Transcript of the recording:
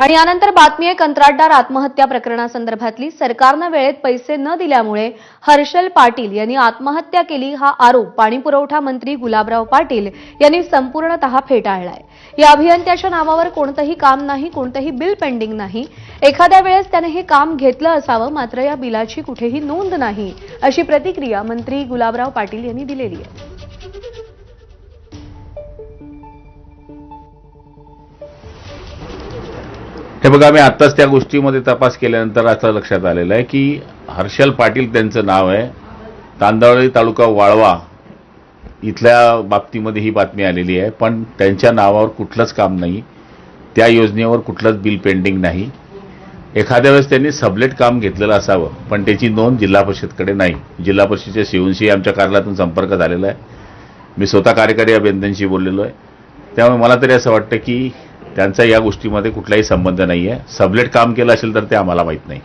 आणि यानंतर बातमी आहे कंत्राटदार आत्महत्या प्रकरणासंदर्भातली. सरकारनं वेळेत पैसे न दिल्यामुळे हर्षल पाटील यांनी आत्महत्या केली हा आरोप पाणीपुरवठा मंत्री गुलाबराव पाटील यांनी संपूर्णतः फेटाळलाय. या अभियंत्याच्या नावावर कोणतंही काम नाही कोणतंही बिल पेंडिंग नाही. एखाद्या वेळेस त्याने हे काम घेतलं असावं मात्र या बिलाची कुठेही नोंद नाही अशी प्रतिक्रिया मंत्री गुलाबराव पाटील यांनी दिलेली आहे. हे बघा मी आत्ताच त्या गोष्टीमध्ये तपास केल्यानंतर असं लक्षात आलेलं आहे की हर्षल पाटील त्यांचं नाव आहे. तांदळी तालुका वाळवा इथल्या बाबतीमध्ये ही बातमी आलेली आहे. पण त्यांच्या नावावर कुठलंच काम नाही. त्या योजनेवर कुठलंच बिल पेंडिंग नाही. एखाद्या वेळेस त्यांनी सबलेट काम घेतलेलं असावं पण त्याची नोंद जिल्हा परिषदकडे नाही. जिल्हा परिषदेच्या शिवनशी आमच्या कार्यालयातून संपर्क झालेला आहे. मी स्वतः कार्यकारी अभियंत्यांशी बोललेलो आहे. त्यामुळे मला तरी असं वाटतं की त्यांचा या गोष्टीमध्ये कुठलाही संबंध नाही आहे सबलेट काम केलं असेल तर ते आम्हाला माहीत नाही.